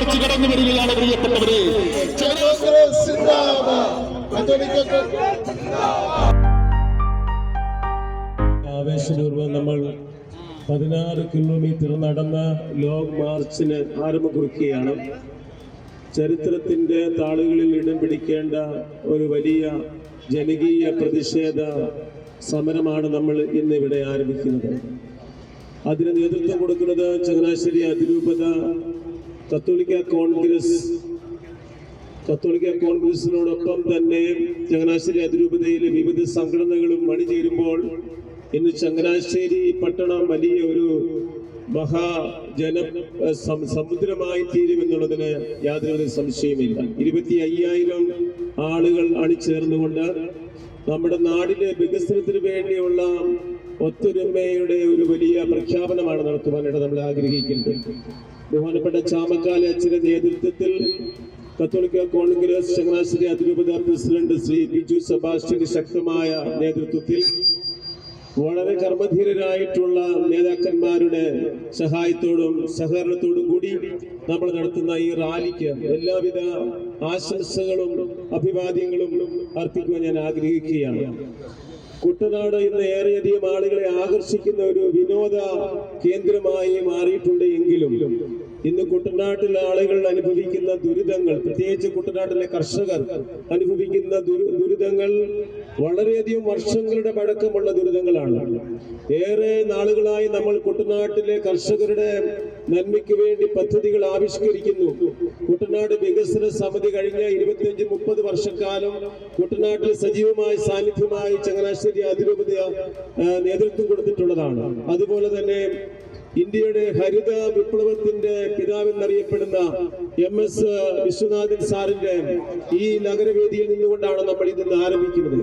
March കടന്നു വരികയാണ് പ്രിയപ്പെട്ടവരെ. ആവേശപൂർവം നമ്മൾ പതിനാറ് കിലോമീറ്റർ നടന്ന ലോങ് മാർച്ചിന് ആരംഭം കുറിക്കുകയാണ്. ചരിത്രത്തിന്റെ താളുകളിൽ ഇടം പിടിക്കേണ്ട ഒരു വലിയ ജനകീയ പ്രതിഷേധ സമരമാണ് നമ്മൾ ഇന്ന് ഇവിടെ ആരംഭിക്കുന്നത്. അതിന് നേതൃത്വം കൊടുക്കുന്നത് ചങ്ങനാശ്ശേരി അതിരൂപത കത്തോലിക്ക കോൺഗ്രസ്. കത്തോലിക്ക കോൺഗ്രസിനോടൊപ്പം തന്നെ ചങ്ങനാശ്ശേരി അതിരൂപതയിലെ വിവിധ സംഘടനകളും അണിചേരുമ്പോൾ ഇന്ന് ചങ്ങനാശ്ശേരി പട്ടണം വലിയ ഒരു മഹാജന സമുദ്രമായി തീരുമെന്നുള്ളതിന് യാതൊരു സംശയമില്ല ഇരുപത്തി അയ്യായിരം ആളുകൾ അണിചേർന്നുകൊണ്ട് നമ്മുടെ നാടിന്റെ വികസനത്തിന് വേണ്ടിയുള്ള ഒത്തൊരുമയുടെ ഒരു വലിയ പ്രഖ്യാപനമാണ് നടത്തുവാനായിട്ട് നമ്മൾ ആഗ്രഹിക്കുന്നത് ബഹുമാനപ്പെട്ട ചാമക്കാല അച്ഛന്റെ നേതൃത്വത്തിൽ കത്തോലിക്ക കോൺഗ്രസ് ചങ്ങനാശ്ശേരി അതിരൂപത പ്രസിഡന്റ് ശ്രീ ബിജു സെബാസ്റ്റ്യന്റെ ശക്തമായ നേതൃത്വത്തിൽ വളരെ കർമ്മധീരരായിട്ടുള്ള നേതാക്കന്മാരുടെ സഹായത്തോടും സഹകരണത്തോടും കൂടി നമ്മൾ നടത്തുന്ന ഈ റാലിക്ക് എല്ലാവിധ ആശംസകളും അഭിവാദ്യങ്ങളും അർപ്പിക്കുവാൻ ഞാൻ ആഗ്രഹിക്കുകയാണ്. കുട്ടനാട് ഇന്ന് ഏറെയധികം ആളുകളെ ആകർഷിക്കുന്ന ഒരു വിനോദ കേന്ദ്രമായി മാറിയിട്ടുണ്ട് എങ്കിലും ഇന്ന് കുട്ടനാട്ടിലെ ആളുകൾ അനുഭവിക്കുന്ന ദുരിതങ്ങൾ പ്രത്യേകിച്ച് കുട്ടനാട്ടിലെ കർഷകർ അനുഭവിക്കുന്ന ദുരി- ദുരിതങ്ങൾ വളരെയധികം വർഷങ്ങളുടെ പഴക്കമുള്ള ദുരിതങ്ങളാണ്. ഏറെ നാളുകളായി നമ്മൾ കുട്ടനാട്ടിലെ കർഷകരുടെ നന്മയ്ക്ക് വേണ്ടി പദ്ധതികൾ ആവിഷ്കരിക്കുന്നു. കുട്ടനാട് വികസന സമിതി കഴിഞ്ഞ ഇരുപത്തിയഞ്ച് മുപ്പത് വർഷക്കാലം കുട്ടനാട്ടിൽ സജീവമായി സാന്നിധ്യമായി ചങ്ങനാശ്ശേരി അതിരൂപത നേതൃത്വം കൊടുത്തിട്ടുള്ളതാണ്. അതുപോലെ തന്നെ ഇന്ത്യയുടെ ഹരിത വിപ്ലവത്തിന്റെ പിതാവെന്നറിയപ്പെടുന്ന എം എസ് വിശ്വനാഥൻ സാറിന്റെ ഈ നഗരവേദിയിൽ നിന്നുകൊണ്ടാണ് നമ്മൾ ഇന്ന് ആരംഭിക്കുന്നത്.